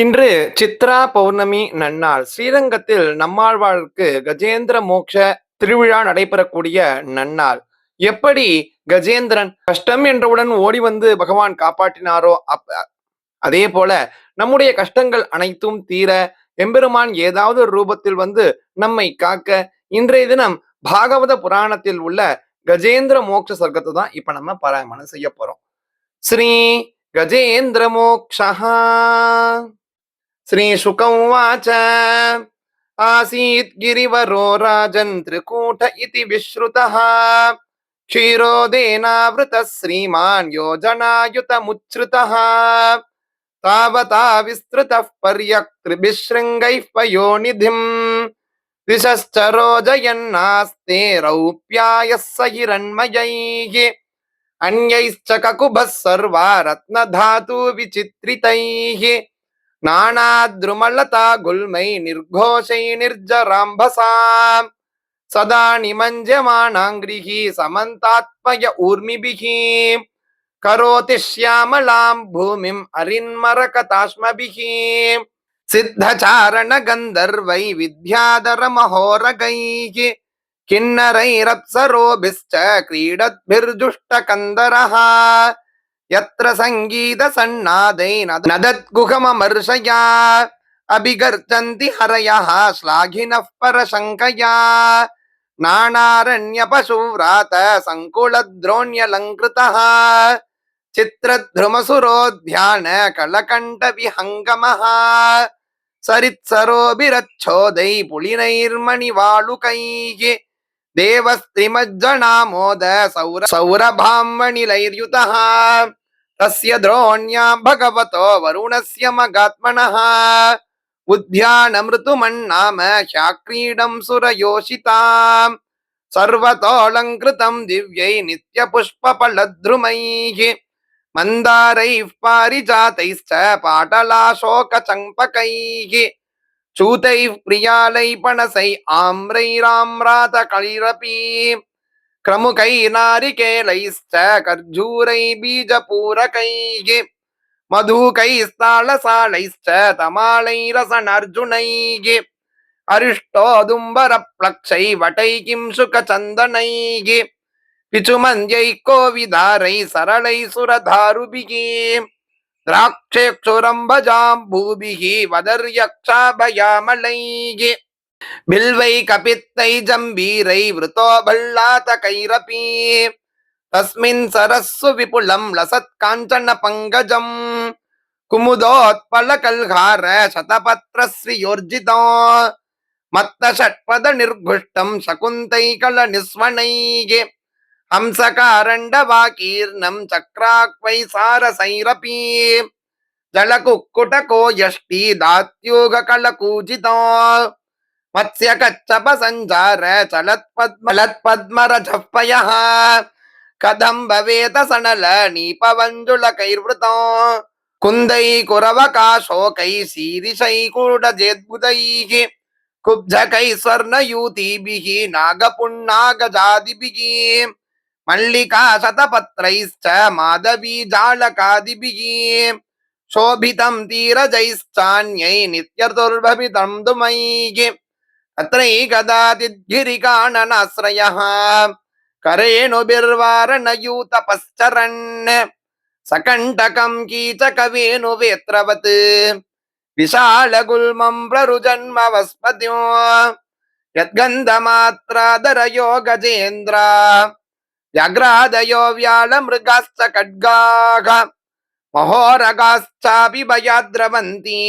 இன்று சித்ரா பௌர்ணமி நன்னாள். ஸ்ரீரங்கத்தில் நம்மாழ்வாருக்கு கஜேந்திர மோக்ஷ திருவிழா நடைபெறக்கூடிய நன்னாள். எப்படி கஜேந்திரன் கஷ்டம் என்றவுடன் ஓடி வந்து பகவான் காப்பாற்றினாரோ அப்ப அதே போல நம்முடைய கஷ்டங்கள் அனைத்தும் தீர எம்பெருமான் ஏதாவது ஒரு ரூபத்தில் வந்து நம்மை காக்க இன்றைய தினம் பாகவத புராணத்தில் உள்ள கஜேந்திர மோட்ச சர்க்கத்தை தான் இப்ப நம்ம பாராயணம் செய்ய போறோம். ஸ்ரீ கஜேந்திர மோக்ஷா श्रीशुक उवाच आसीत् गिरिवरो राजन् त्रिकूट इति विश्रुतः। क्षीरोदेनावृतः श्रीमान् योजनायुतमुच्छ्रितः तावता विस्तृतः पर्यक्त्रिभिः शृङ्गैः पयोनिधिम्। दिशश्च रोजयन्नास्ते रौप्यायः स हिरण्मयैः। अन्यैश्च ककुभः सर्वा रत्नधातु विचित्रितैः நானாத்ருமலதா குல்மை நிர்கோஷை நிர்ஜராம்பசாம். சதா நிமஞ்சமானாங்கிரிகி சமந்தாத்மய ஊர்மிபிகி. கரோதி ஷியாமலாம் பூமிம் அரின்மரகதாஸ்மபிகி சித்தச்சாரண கந்தர்வை வித்யாதர மகோரகைகி. கிண்ணரைரப்சரோபிஸ்ட கிரீடத்பிர்ஜுஷ்ட கந்தரஹா. யத்ர சங்கீத சன்னாதை நதத்குகமர்ஷயா அபிகர்த்தந்தி ஹரயா ஸ்லாகின பரசங்கயா நாணாரண்ய பசுவ்ராத சங்குளத்ரோண்யலங்கிருதா சித்திரத்ருமசுரோத்யான கலகண்ட விஹங்கமஹா சரித்சரோபிரச்சோதை புலினைர்மணி வாளுகைः தேவஸ்திரிமஜ்ஜனாமோத சௌர சௌரபாம்பணிலைர்யுதா तस्य द्रोण्या भगवतो वरुणस्य मगात्मनः उद्यानमृतुमन्नाम ह्याक्रीडं सुरयोषिताम् सर्वतोऽलङ्कृतं दिव्यै नित्यपुष्पफलद्रुमैः मन्दारैः पारिजातैश्च पाटलाशोकचम्पकैः चूतैः प्रियालैपणसै आम्रैराम्रातकैरपि क्रमुकैर्नारिकेलैश्च कर्जूरै बीजपूरकैः मधुकैस्तालसालैश्च तमालैरसनर्जुनैः अरिष्टोदुम्बरप्लक्षै वटै किंशुकचन्दनैः पिचुमन्द्यैः कोविदारैः सरलैः सुरधारुभिः द्राक्षेक्षुरम्भजाम्बूभिः वदर्यक्षाभयामलैः பில்வை கபித்தை ஜம்பீரை விருத்தோபல்லாத கைரபி. தஸ்மின் சரஸ்ஸு விபுலம் லசத் காஞ்சன பங்கஜம். குமுதோத்பல கல்ஹார சதபத்ரஸ்ரீயோர்ஜிதோ மத்த ஷட்பத நிர்குஷ்டம் சகுந்தை கல நிஸ்வனைகே ஹம்சகாரண்டவாகீர்ணம் சக்ராக்வை சாரசைரபி ஜலகுக்குடகோ யஷ்டி தாத்யூக கலகூஜிதோ शकुन्तैकल निस्वनैः हंसकारण्डवाकीर्णं चक्राक्वै सारसैरपि जलकुक्कुटको यष्टि दात्यूगकलकूजितो मत्स्यकच्छप सञ्चार चलत्पद्मलत्पद्मरजः पयः कथं भवेत सनल नीपवञ्जुलकैर्वृतो कुन्दै कुरवकाशोकै शीरिषैकूडजेद्बुधैः कुब्जकैः स्वर्णयूतीभिः नागपुण्णागजादिभिः मल्लिका शतपत्रैश्च माधवी जालकादिभिः शोभितं तीरजैश्चान्यै नित्यतुर्भवितं दुमैः तत्रैकदातिद्गिरिकाननाश्रयः करेणुभिर्वारणयूतपश्चरन् सकण्टकं कीचकवेणुवेत्रवत् विशालगुल्मं प्ररुजन्मवस्पत्यो यद्गन्धमात्रादरयो गजेन्द्र व्याघ्रादयो व्यालमृगाश्च खड्गाः महोरगाश्चापि भयाद्रवन्ति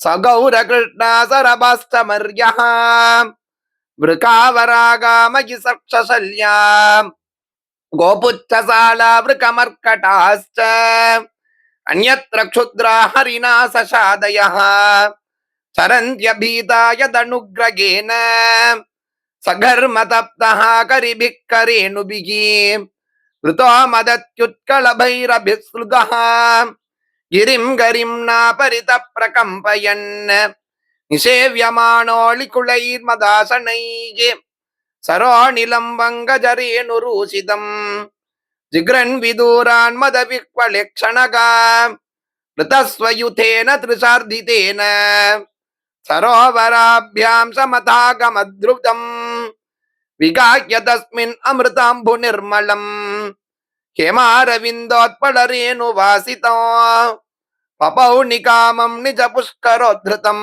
सगौरकृष्णा सरभाश्च मर्यः वृकावरागामयि सक्षशल्या गोपुच्छशाला वृकमर्कटाश्च अन्यत्र क्षुद्रा हरिणा सशादयः चरन्त्यभीता यदनुग्रगेण सघर्मतप्तः करिभिः करेणुभिः ऋतो मदत्युत्कलभैरभिस्लुतः गिरिं गरिं नापरितः प्रकम्पयन् निषेव्यमाणोऽलिकुलैर्मदासनैः सरोनिलं वङ्गजरेणुरूषितम् जिघ्रन् विदूरान् मदविक्वलेक्षणगा ऋतस्वयुथेन त्रिशार्दितेन सरोवराभ्यां समतागमद्रुतम् विगाह्य तस्मिन् अमृताम्बुनिर्मलम् हेमारविन्दोत्पलरेणुवासितो పపౌ నికామం నిజ పుష్కరోద్ధృతం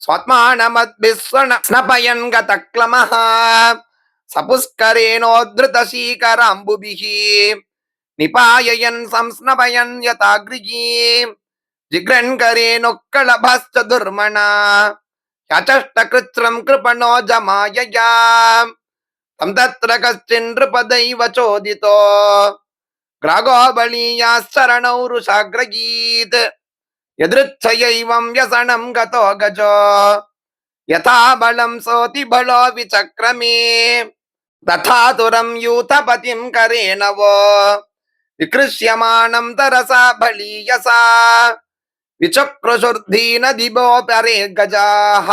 స్వత్మానమద్భిస్వనపయన్ గతక్లమ. సపుష్కరేణోద్ధృత శీకరాంబుభి నిపాయయన్ సంస్నపయన్ యథాగ్రిజీ జిగ్రన్కరేణుక్కళభశ్చ దుర్మణ. యచష్టకృత్రం కృపణో జమాయయా. తం తత్ర కశ్చిన్ నృపదైవ చోదితో. கிரகோபலீயாசரணௌருஷாகிரகீத் எதிருச்சைவம் யசனம் கதோ கஜோ யதாபலம் சோதி பலோ விசக்ரமே ததாதுரம் யூதபதிம் கரேணவோ விகிருஷ்யமானம் தரசா பலீயசா விசக்ருஷுர்தீன திபோபரே கஜாஹ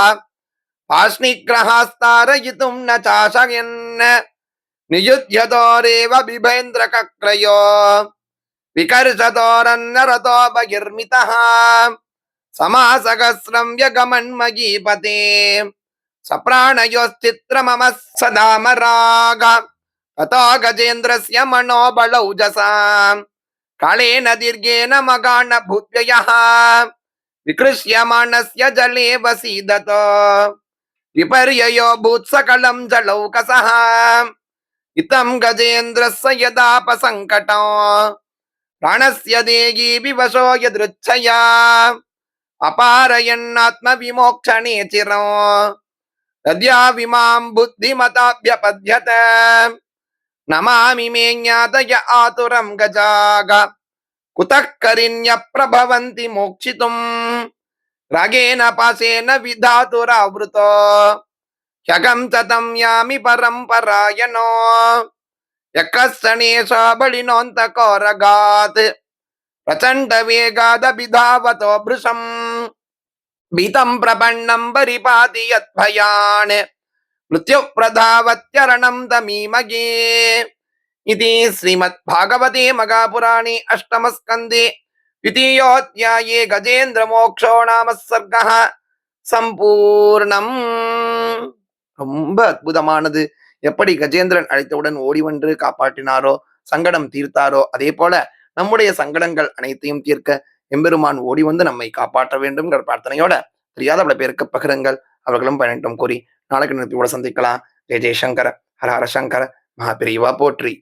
பாஷ்ணிகிரஹாஸ்தாரயித்தும் ந சாசயன் नियुध्यतोरेव बिभेन्द्रकक्रयो विकर्षतोरन्नरतो बहिर्मितः समासहस्रं व्यगमन्मयीपते सप्राणयोश्चित्रममः सदामराग ततो गजेन्द्रस्य मनोबलौजसा कालेन दीर्घेन मगाण भूत्ययः विकृष्यमाणस्य जले वसीदत विपर्ययो भूत्सकलं जलौकसः இத்தம் கஜேந்திரஸ்ய யதாபசங்கடம் பிராணஸ்ய தேகி விவசோ யதிருச்சயா அபாரயன்னாத்ம விமோக்ஷணே சிரம் தத்யா விமாம் புத்திமதாபியபத்யத நமாமி மே ஞாதய ஆதுரம் கஜாக குதக் கரிண்ய பிரபவந்தி மோக்ஷிதும் ரகேன பாசேன விதாதுராவிருதோ रागेण पाशेन विधातुरावृतो ह्यगं च तं यामि परम्परायणो यकस्सनेश बलिनोऽन्तकोरगात् प्रचण्डवेगादभिधावतो भृशम् भीतं प्रपन्नं परिपाति यद्भयान् मृत्युप्रधावत्यरणं तमीमगे इति श्रीमद्भागवते मगापुराणे अष्टमस्कन्धे द्वितीयोऽध्याये கஜேந்திரமோக்ஷோ நாம சர்க்கः சம்பூர்ணம் ரொம்ப அற்புதமானது. எப்படி கஜேந்திரன் அழைத்தவுடன் ஓடி வந்து காப்பாற்றினாரோ சங்கடம் தீர்த்தாரோ அதே போல நம்முடைய சங்கடங்கள் அனைத்தையும் தீர்க்க எம்பெருமான் ஓடி வந்து நம்மை காப்பாற்ற வேண்டும்ங்கிற பிரார்த்தனையோட தெரியாத பல பேருக்கு பகிரங்கள். அவர்களும் பயனிட்டம் கூறி நாளைக்கு நிறுத்தியோட சந்திக்கலாம். ஜெய ஜெயசங்கர ஹர ஹர சங்கர மகாபிரிவா போற்றி.